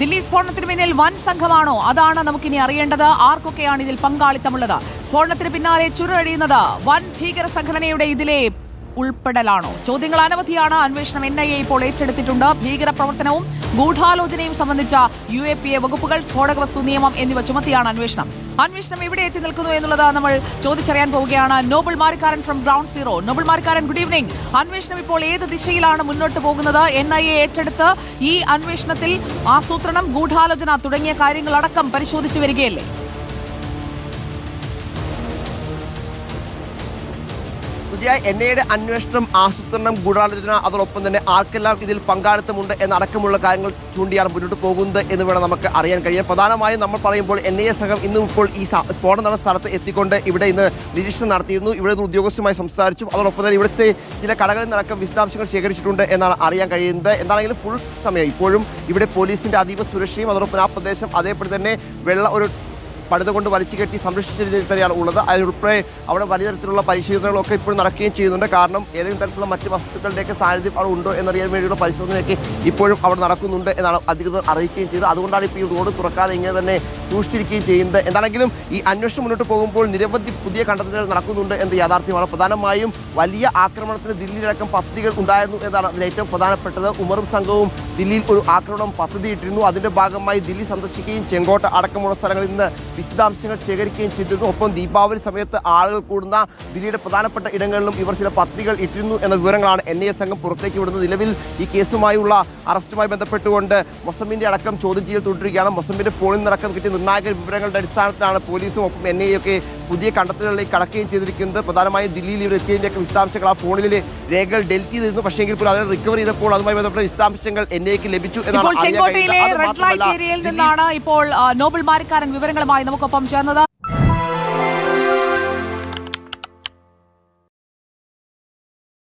ദില്ലി സ്ഫോടനത്തിന് പിന്നിൽ വൻ സംഘമാണോ? അതാണ് നമുക്കിനി അറിയേണ്ടത്. ആർക്കൊക്കെയാണ് ഇതിൽ പങ്കാളിത്തമുള്ളത്? സ്ഫോടനത്തിന് പിന്നാലെ ചുരുളഴിയുന്നത് വൻ ഭീകര സംഘടനയുടെ ഇതിലെ ഉൾപ്പെടലാണോ? ചോദ്യങ്ങൾ അനവധിയാണ്. അന്വേഷണം എൻ ഐ എ ഇപ്പോൾ ഏറ്റെടുത്തിട്ടുണ്ട്. ഭീകര പ്രവർത്തനവും ഗൂഢാലോചനയും സംബന്ധിച്ച യു എ പി എ വകുപ്പുകൾ സ്ഫോടക വസ്തു നിയമം എന്നിവ ചുമത്തിയാണ് അന്വേഷണം. അന്വേഷണം എവിടെ എത്തി നിൽക്കുന്നു എന്നുള്ളത് നമ്മൾ ചോദിച്ചറിയാൻ പോവുകയാണ്. Noble Marikkaran from ground zero Noble Marikkaran good evening അന്വേഷണം ഇപ്പോൾ ഏത് ദിശയിലാണ് മുന്നോട്ട് പോകുന്നത്? എൻ ഐ എ ഏറ്റെടുത്ത് ഈ അന്വേഷണത്തിൽ ആസൂത്രണം ഗൂഢാലോചന തുടങ്ങിയ കാര്യങ്ങളടക്കം പരിശോധിച്ചു വരികയല്ലേ? പുതിയ എൻ ഐയുടെ അന്വേഷണം ആസൂത്രണം ഗൂഢാലോചന അതോടൊപ്പം തന്നെ ആർക്കെല്ലാം ഇതിൽ പങ്കാളിത്തമുണ്ട് എന്നടക്കമുള്ള കാര്യങ്ങൾ ചൂണ്ടിയാണ് മുന്നോട്ട് പോകുന്നത് എന്ന് വേണം നമുക്ക് അറിയാൻ കഴിയാം. പ്രധാനമായും നമ്മൾ പറയുമ്പോൾ എൻ ഐ എ സംഘം ഇന്നും ഇപ്പോൾ ഈ സ്ഫോടനം നടന്ന സ്ഥലത്ത് എത്തിക്കൊണ്ട് ഇവിടെ ഇന്ന് നിരീക്ഷണം നടത്തിയിരുന്നു. ഇവിടെ നിന്ന് ഉദ്യോഗസ്ഥരുമായി സംസാരിച്ചു. അതോടൊപ്പം തന്നെ ഇവിടുത്തെ ചില കടകളിൽ നിന്നടക്കം വിശദാംശങ്ങൾ ശേഖരിച്ചിട്ടുണ്ട് എന്നാണ് അറിയാൻ കഴിയുന്നത്. എന്താണെങ്കിലും ഫുൾ സമയം ഇപ്പോഴും ഇവിടെ പോലീസിന്റെ അതീവ സുരക്ഷയും അതോടൊപ്പം ആ പ്രദേശം അതേപോലെ തന്നെ വെള്ള ഒരു പടുത കൊണ്ട് വലിച്ചു കെട്ടി സംരക്ഷിച്ച തന്നെയാണ് ഉള്ളത്. അതിനുൾപ്പെടെ അവിടെ വലിയ തരത്തിലുള്ള പരിശോധനകളൊക്കെ ഇപ്പോഴും നടക്കുകയും ചെയ്യുന്നുണ്ട്. കാരണം ഏതെങ്കിലും തരത്തിലുള്ള മറ്റ് വസ്തുക്കളുടെയൊക്കെ സാന്നിധ്യം അവിടെ ഉണ്ടോ എന്നറിയാൻ വേണ്ടിയുള്ള പരിശോധനയൊക്കെ ഇപ്പോഴും അവിടെ നടക്കുന്നുണ്ട് എന്നാണ് അധികൃതർ അറിയിക്കുകയും ചെയ്തത് അതുകൊണ്ടാണ് ഇപ്പോൾ ഈ റോഡ് തുറക്കാതെ ഇങ്ങനെ തന്നെ സൂക്ഷിച്ചിരിക്കുകയും ചെയ്യുന്നത്. എന്താണെങ്കിലും ഈ അന്വേഷണം മുന്നോട്ട് പോകുമ്പോൾ നിരവധി പുതിയ കണ്ടെത്തലുകൾ നടക്കുന്നുണ്ട് എന്ന യാഥാർത്ഥ്യമാണ്. പ്രധാനമായും വലിയ ആക്രമണത്തിന് ദില്ലിയിലടക്കം പദ്ധതികൾ ഉണ്ടായിരുന്നു എന്നാണ് അതിൽ ഏറ്റവും പ്രധാനപ്പെട്ടത്. ഉമറും സംഘവും ദില്ലിയിൽ ഒരു ആക്രമണം പദ്ധതിയിട്ടിരുന്നു. അതിന്റെ ഭാഗമായി ദില്ലി സന്ദർശിക്കുകയും ചെങ്കോട്ട അടക്കമുള്ള സ്ഥലങ്ങളിൽ നിന്ന് വിശദാംശങ്ങൾ ശേഖരിക്കുകയും ചെയ്തിരുന്നു. ഒപ്പം ദീപാവലി സമയത്ത് ആളുകൾ കൂടുന്ന ദില്ലിയുടെ പ്രധാനപ്പെട്ട ഇടങ്ങളിലും ഇവർ ചില പദ്ധതികൾ ഇട്ടിരുന്നു എന്ന വിവരങ്ങളാണ് എൻ ഐ എ സംഘം പുറത്തേക്ക് വിടുന്നത്. നിലവിൽ ഈ കേസുമായുള്ള അറസ്റ്റുമായി ബന്ധപ്പെട്ടുകൊണ്ട് മൊസമ്മിന്റെ അടക്കം ചോദ്യം ചെയ്യൽ തുടരുകയാണ്. മൊസമ്മിന്റെ ഫോണിൽ നിന്നടക്കം കിട്ടിയ നിർണായക വിവരങ്ങളുടെ അടിസ്ഥാനത്തിലാണ് പോലീസും ഒപ്പം എൻ ഐ ഒക്കെ പുതിയ കണ്ടെത്തലുകളിലേക്ക് കടക്കുകയും ചെയ്തിരിക്കുന്നത്. പ്രധാനമായും ദില്ലിയിൽ ഇവർ എത്തിയതിന്റെയൊക്കെ വിശദാംശങ്ങൾ ആ ഫോണിലെ രേഖകൾ ഡെൽറ്റ് ചെയ്തിരുന്നു. പക്ഷേങ്കിൽ പോലും അതിനെ റിക്കവർ ചെയ്തപ്പോൾ അതുമായി ബന്ധപ്പെട്ട വിശദാംശങ്ങൾ എൻ ഐക്ക് ലഭിച്ചു എന്നാണ് ഇപ്പോൾ നോബൽ മാരിക്കാരൻ വിവരങ്ങളുമായി നമുക്കൊപ്പം ചേർന്നത്.